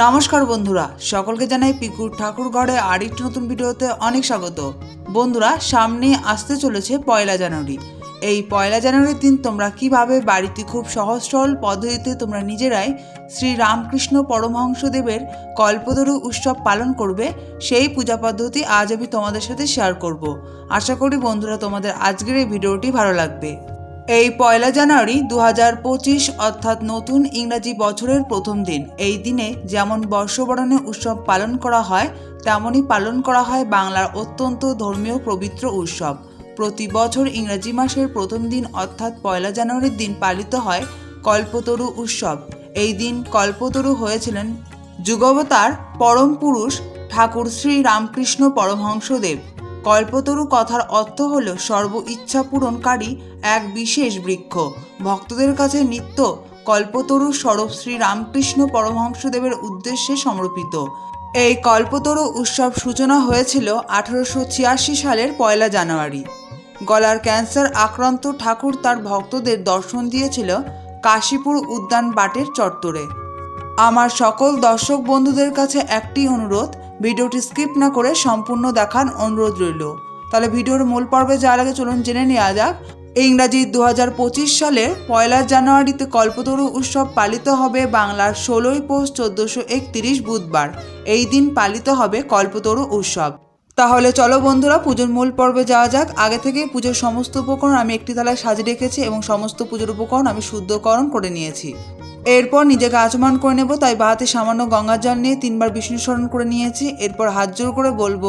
নমস্কার বন্ধুরা, সকলকে জানাই পিকুর ঠাকুর ঘরে আর একটি নতুন ভিডিওতে অনেক স্বাগত। বন্ধুরা, সামনে আসতে চলেছে পয়লা জানুয়ারি। এই পয়লা জানুয়ারির দিন তোমরা কীভাবে বাড়িতে খুব সহজ সরল পদ্ধতিতে তোমরা নিজেরাই শ্রী রামকৃষ্ণ পরমহংসদেবের কল্পতরু উৎসব পালন করবে, সেই পূজা পদ্ধতি আজ আমি তোমাদের সাথে শেয়ার করব। আশা করি বন্ধুরা তোমাদের আজকের এই ভিডিওটি ভালো লাগবে। এই পয়লা জানুয়ারি দু পঁচিশ, অর্থাৎ নতুন ইংরাজি বছরের প্রথম দিন। এই দিনে যেমন বর্ষবরণের উৎসব পালন করা হয়, তেমনই পালন করা হয় বাংলার অত্যন্ত ধর্মীয় পবিত্র উৎসব। প্রতি বছর ইংরাজি মাসের প্রথম দিন, অর্থাৎ পয়লা জানুয়ারির দিন পালিত হয় কল্পতরু উৎসব। এই দিন কল্পতরু হয়েছিলেন যুগবতার পরম পুরুষ ঠাকুর শ্রী রামকৃষ্ণ পরমহংসদেব। কল্পতরু কথার অর্থ হল সর্ব ইচ্ছা পূরণকারী এক বিশেষ বৃক্ষ। ভক্তদের কাছে নিত্য কল্পতরু স্বরূপ শ্রী রামকৃষ্ণ পরমহংসদেবের উদ্দেশ্যে সমর্পিত। এই কল্পতরু উৎসব সূচনা হয়েছিল আঠারোশো ছিয়াশি সালের পয়লা জানুয়ারি। গলার ক্যান্সার আক্রান্ত ঠাকুর তার ভক্তদের দর্শন দিয়েছিল কাশীপুর উদ্যান বাটের চত্বরে। আমার সকল দর্শক বন্ধুদের কাছে একটি অনুরোধ ভিডিওটি স্কিপ না করে সম্পূর্ণ দেখার অনুরোধ রইল। তাহলে ভিডিওর মূল পর্বে যাওয়ার আগে চলুন জেনে নেওয়া যাক, ইংরাজি দু হাজার পঁচিশ সালের পয়লা জানুয়ারিতে কল্পতরু উৎসব পালিত হবে বাংলার ষোলোই পৌষ চোদ্দোশো একত্রিশ বুধবার। এই দিন পালিত হবে কল্পতরু উৎসব। তাহলে চলো বন্ধুরা, পুজোর মূল পর্বে যাওয়া যাক। আগে থেকে পুজোর সমস্ত উপকরণ আমি একটি থালায় সাজিয়ে রেখেছি এবং সমস্ত পুজোর উপকরণ আমি শুদ্ধকরণ করে নিয়েছি। এরপর নিজেকে আচমান করে নেব, তাই বাহাতে সামান্য গঙ্গার জল নিয়ে তিনবার বিষ্ণু স্মরণ করে নিয়েছি। এরপর হাত জোর করে বলব,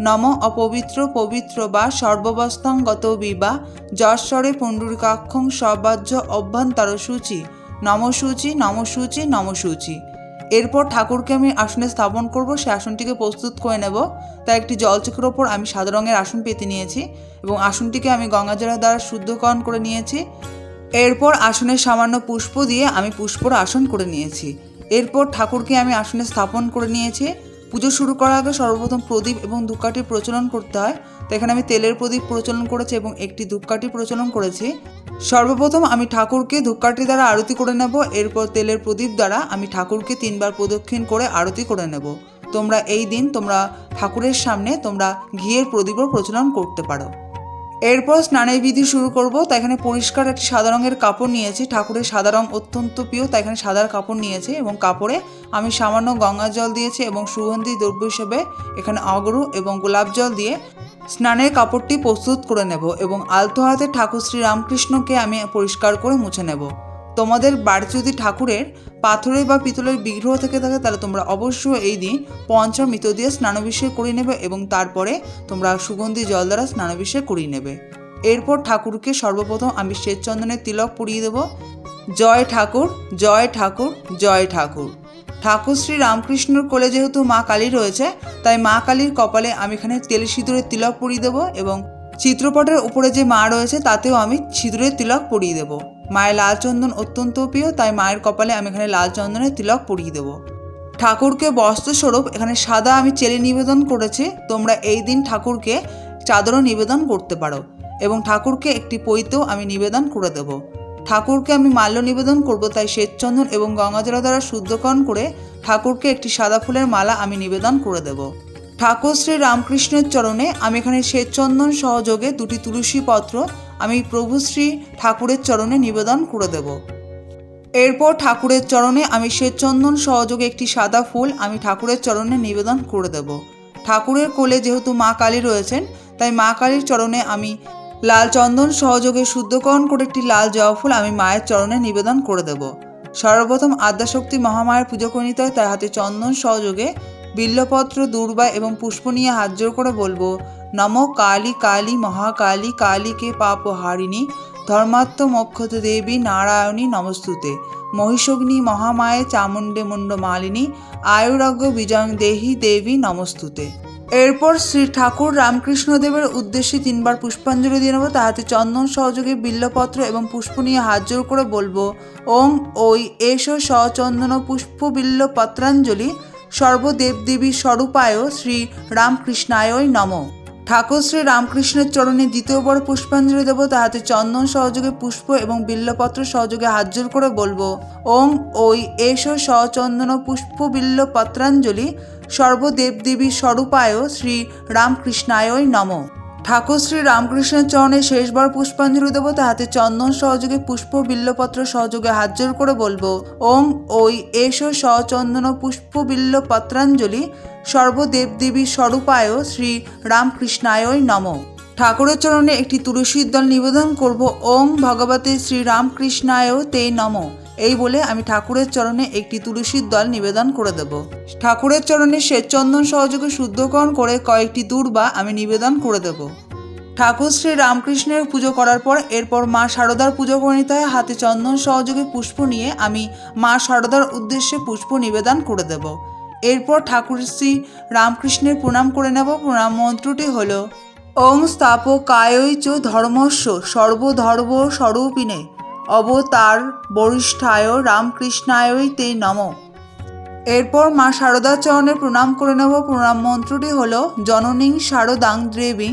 নম অপবিত্র পবিত্র বা সর্ববস্থাঙ্গত বিবা যশ্বরে পুণ্ডরিকাক্ষং সবাজ্য অভ্যন্তর সূচি, নম সূচি নম সূচি নম সূচি। এরপর ঠাকুরকে আমি আসনে স্থাপন করব, সে আসনটিকে প্রস্তুত করে নেব। তাই একটি জলচকের ওপর আমি সাদা রঙের আসন পেতে নিয়েছি এবং আসনটিকে আমি গঙ্গাজলের দ্বারা শুদ্ধকরণ করে নিয়েছি। এরপর আসনের সামান্য পুষ্প দিয়ে আমি পুষ্পর আসন করে নিয়েছি। এরপর ঠাকুরকে আমি আসনে স্থাপন করে নিয়েছি। পুজো শুরু করার আগে সর্বপ্রথম প্রদীপ এবং ধূপকাঠির প্রচলন করতে হয়। তো এখানে আমি তেলের প্রদীপ প্রচলন করেছি এবং একটি ধূপকাঠি প্রচলন করেছি। সর্বপ্রথম আমি ঠাকুরকে ধূপকাঠি দ্বারা আরতি করে নেব। এরপর তেলের প্রদীপ দ্বারা আমি ঠাকুরকে তিনবার প্রদক্ষিণ করে আরতি করে নেব। তোমরা এই দিন তোমরা ঠাকুরের সামনে তোমরা ঘিয়ের প্রদীপও প্রচলন করতে পারো। এরপর স্নানের বিধি শুরু করব তাই এখানে পরিষ্কার একটি সাদা রঙের কাপড় নিয়েছি। ঠাকুরের সাদা রং অত্যন্ত প্রিয় তাই এখানে সাদার কাপড় নিয়েছি এবং কাপড়ে আমি সামান্য গঙ্গা জল দিয়েছি এবং সুগন্ধি দ্রব্য হিসেবে এখানে অগরু এবং গোলাপ জল দিয়ে স্নানের কাপড়টি প্রস্তুত করে নেব এবং আলতো হাতে ঠাকুর শ্রী রামকৃষ্ণকে আমি পরিষ্কার করে মুছে নেব। তোমাদের বাড়িতে যদি ঠাকুরের পাথরের বা পিতলের বিগ্রহ থেকে থাকে, তাহলে তোমরা অবশ্যই এই দিন পঞ্চমৃত দিয়ে স্নানাভিষেক করে নেবে এবং তারপরে তোমরা সুগন্ধি জল দ্বারা স্নানাভিষেক করিয়ে নেবে। এরপর ঠাকুরকে সর্বপ্রথম আমি শ্বেত চন্দনের তিলক পরিয়ে দেব। জয় ঠাকুর জয় ঠাকুর জয় ঠাকুর। ঠাকুর শ্রী রামকৃষ্ণর কোলে যেহেতু মা কালী রয়েছে, তাই মা কালীর কপালে আমি এখানে তেল সিঁদুরের তিলক পরিয়ে দেবো এবং চিত্রপটের উপরে যে মা রয়েছে, তাতেও আমি সিঁদুরের তিলক পরিয়ে দেবো। মায়ের লাল চন্দন অত্যন্ত প্রিয়, তাই মায়ের কপালে আমি এখানে লাল চন্দনের তিলক পরিয়ে দেবো। ঠাকুরকে বস্ত্রস্বরূপ এখানে সাদা আমি চেলি নিবেদন করেছি, তোমরা এই দিন ঠাকুরকে চাদরও নিবেদন করতে পারো এবং ঠাকুরকে একটি পৈতেও আমি নিবেদন করে দেব। ঠাকুরকে আমি মাল্য নিবেদন করব, তাই শ্বেতচন্দন এবং গঙ্গাজলা দ্বারা শুদ্ধকরণ করে ঠাকুরকে একটি সাদা ফুলের মালা আমি নিবেদন করে দেব। ঠাকুর শ্রী রামকৃষ্ণের চরণে আমি এখানে শ্বেতচন্দন সহযোগে দুটি তুলসী পত্র আমি প্রভু শ্রী ঠাকুরের চরণে নিবেদন করে দেব। এরপর ঠাকুরের চরণে আমি শ্বেতচন্দন সহযোগে একটি সাদা ফুল আমি ঠাকুরের চরণে নিবেদন করে দেব। ঠাকুরের কোলে যেহেতু মা কালী রয়েছেন, তাই মা কালীর চরণে আমি লাল চন্দন সহযোগে শুদ্ধকরণ করে একটি লাল জবা ফুল আমি মায়ের চরণে নিবেদন করে দেব। সর্বপ্রথম আদ্যাশক্তি মহামায়ের পুজো করে নিতে হয় তাই হাতে চন্দন সহযোগে বিল্লপত্র, দুর্বা এবং পুষ্প নিয়ে হাত জোর করে বলব, নম কালী কালী মহাকালী কালীকে পাপ হারিণী, ধর্মাত্ম মোক্ষত দেবী নারায়ণী নমস্তুতে। মহিষগ্নি মহামায়ে চামুণ্ডে মুন্ড মালিনী, আয়ুরাগ্য বিজং দেহি দেবী নমস্তুতে। এরপর শ্রী ঠাকুর রামকৃষ্ণদেবের উদ্দেশ্যে তিনবার পুষ্পাঞ্জলি দিয়ে নেব। তাহাতে চন্দন সহযোগে বিল্লপত্র এবং পুষ্প নিয়ে হাত জোর করে বলব ওং ওই এস সচন্দন পুষ্প বিল্ল পত্রাঞ্জলি সর্বদেবদেবী স্বরূপায় শ্রী রামকৃষ্ণায় নম। ঠাকুর শ্রী রামকৃষ্ণের চরণে দ্বিতীয়বার পুষ্পাঞ্জলি দেব, তাহাতে চন্দন সহযোগে পুষ্প এবং বিল্লপত্র সহযোগে হাত জোর করে বলব ওং ওই এস সচন্দন পুষ্প বিল্ল পত্রাঞ্জলি সর্বদেবদেবী স্বরূপায় শ্রী রামকৃষ্ণায় নম। ঠাকুর শ্রী রামকৃষ্ণের চরণে শেষবার পুষ্পাঞ্জলি দেব, তাহাতে চন্দন সহযোগে পুষ্প, বিল্লপত্র সহযোগে হাত জোর করে বলব ওং ওই, এস সচন্দন পুষ্প বিল্ল পত্রাঞ্জলি সর্বদেবদেবী স্বরূপায় শ্রী রামকৃষ্ণায় নম। ঠাকুরের চরণে একটি তুলসীর দল নিবেদন করব ওং ভগবতে শ্রী রামকৃষ্ণায় তে নম। এই বলে আমি ঠাকুরের চরণে একটি তুলসীর দল নিবেদন করে দেব। ঠাকুরের চরণে শ্বেতচন্দন সহযোগে শুদ্ধকরণ করে কয়েকটি দূর্বা আমি নিবেদন করে দেব। ঠাকুর শ্রী রামকৃষ্ণের পুজো করার পর এরপর মা শারদার পুজো হয় হাতে চন্দন সহযোগে পুষ্প নিয়ে আমি মা শারদার উদ্দেশ্যে পুষ্প নিবেদন করে দেব। এরপর ঠাকুর শ্রী রামকৃষ্ণের প্রণাম করে নেব। প্রণাম মন্ত্রটি হলো, ওং স্থাপকায়ৈ চ ধর্মস্য সর্বধর্ম স্বরূপিণে অবতার বরিষ্ঠায় রামকৃষ্ণায়ই তে নম। এরপর মা শারদার চরণে প্রণাম করে নেব। প্রণাম মন্ত্রটি হল, জননীং শারদাং দেবীং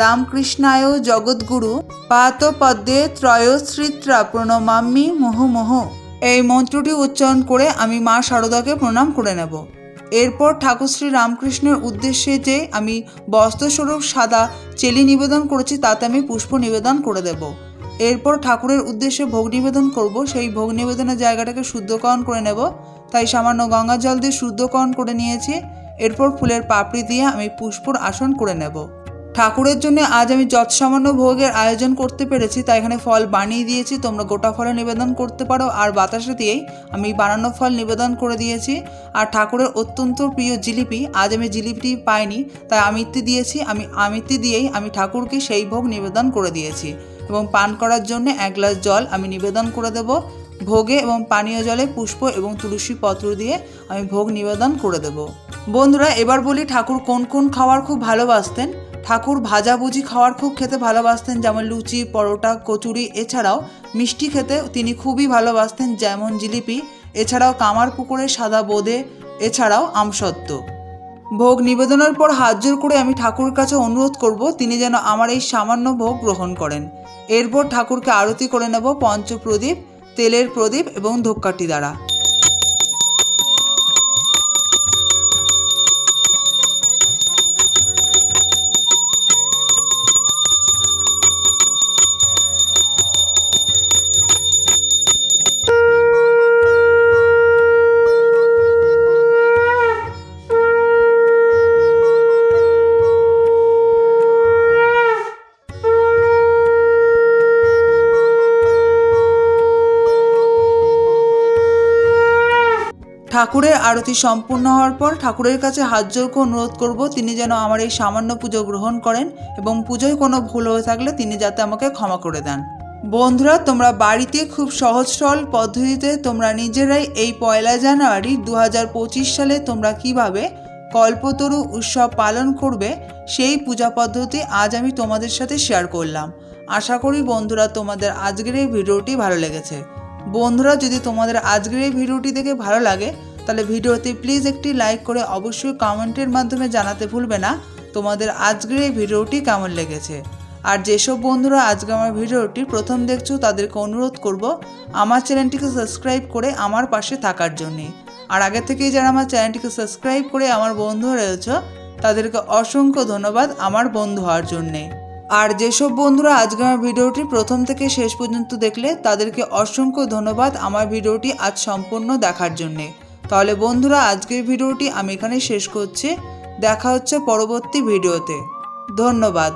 রামকৃষ্ণায় জগৎগুরু পাত পদ্মে ত্রয়শ্রিত্রা প্রণমাম্মি মুহুমুহ এই মন্ত্রটি উচ্চারণ করে আমি মা শারদাকে প্রণাম করে নেব। এরপর ঠাকুর শ্রী রামকৃষ্ণের উদ্দেশ্যে যে আমি বস্ত্রস্বরূপ সাদা চেলি নিবেদন করেছি, তাতে আমি পুষ্প নিবেদন করে দেব। এরপর ঠাকুরের উদ্দেশ্যে ভোগ নিবেদন করব। সেই ভোগ নিবেদনের জায়গাটাকে শুদ্ধকরণ করে নেব। তাই সামান্য গঙ্গা জল দিয়ে শুদ্ধকরণ করে নিয়েছি। এরপর ফুলের পাপড়ি দিয়ে আমি পুষ্পর আসন করে নেব। ঠাকুরের জন্য আজ আমি যত সামান্য ভোগের আয়োজন করতে পেরেছি। তাই এখানে ফল বানিয়ে দিয়েছি। তোমরা গোটা ফলে নিবেদন করতে পারো। আর বাতাসে দিয়েই আমি বানানো ফল নিবেদন করে দিয়েছি। আর ঠাকুরের অত্যন্ত প্রিয় জিলিপি, আজ আমি জিলিপিটি পাইনি। তাই আমিত্তি দিয়েছি। আমি আমিত্তি দিয়েই আমি ঠাকুরকে সেই ভোগ নিবেদন করে দিয়েছি। এবং পান করার জন্য এক গ্লাস জল আমি নিবেদন করে দেব। ভোগে এবং পানীয় জলে পুষ্প এবং তুলসী পত্র দিয়ে আমি ভোগ নিবেদন করে দেব। বন্ধুরা, এবার বলি ঠাকুর কোন কোন খাবার খুব ভালোবাসতেন? ঠাকুর ভাজাভুজি খাওয়ার খুব খেতে ভালোবাসতেন, যেমন লুচি, পরোটা, কচুরি, এছাড়াও মিষ্টি খেতে তিনি খুবই ভালোবাসতেন, যেমন জিলিপি, এছাড়াও কামার পুকুরের সাদা বোঁদে, এছাড়াও আমসত্ত্ব। ভোগ নিবেদনের পর হাত জোর করে আমি ঠাকুরের কাছে অনুরোধ করব, তিনি যেন আমার এই সামান্য ভোগ গ্রহণ করেন। এরপর ঠাকুরকে আরতি করে নেব পঞ্চপ্রদীপ, তেলের প্রদীপ এবং ধূপকাঠি দ্বারা। ঠাকুরের আরতি সম্পূর্ণ হওয়ার পর ঠাকুরের কাছে হাত জোরকে অনুরোধ করব, তিনি যেন আমার এই সামান্য পুজো গ্রহণ করেন এবং পুজোয় কোনো ভুল হয়ে থাকলে তিনি যাতে আমাকে ক্ষমা করে দেন। বন্ধুরা, তোমরা বাড়িতে খুব সহজ সরল পদ্ধতিতে তোমরা নিজেরাই এই পয়লা জানুয়ারি দু হাজার পঁচিশ সালে তোমরা কীভাবে কল্পতরু উৎসব পালন করবে, সেই পূজা পদ্ধতি আজ আমি তোমাদের সাথে শেয়ার করলাম। আশা করি বন্ধুরা, তোমাদের আজকের এই ভিডিওটি ভালো লেগেছে। বন্ধুরা, যদি তোমাদের আজকের এই ভিডিওটি দেখে ভালো লাগে তাহলে ভিডিওতে প্লিজ একটি লাইক করে অবশ্যই কমেন্টের মাধ্যমে জানাতে ভুলবে না। তোমাদের আজকের এই ভিডিওটি কেমন লেগেছে? আর যেসব বন্ধুরা আজকে আমার ভিডিওটি প্রথম দেখছ, তাদেরকে অনুরোধ করব আমার চ্যানেলটিকে সাবস্ক্রাইব করে আমার পাশে থাকার জন্যে। আর আগে থেকেই যারা আমার চ্যানেলটিকে সাবস্ক্রাইব করে আমার বন্ধু রয়েছে, তাদেরকে অসংখ্য ধন্যবাদ আমার বন্ধু হওয়ার জন্যে। আর যেসব বন্ধুরা আজকে আমার ভিডিওটি প্রথম থেকে শেষ পর্যন্ত দেখলে, তাদেরকে অসংখ্য ধন্যবাদ আমার ভিডিওটি আজ সম্পূর্ণ দেখার জন্যে। তাহলে বন্ধুরা আজকের ভিডিওটি আমি এখানে শেষ করছি। দেখা হচ্ছে পরবর্তী ভিডিওতে। ধন্যবাদ।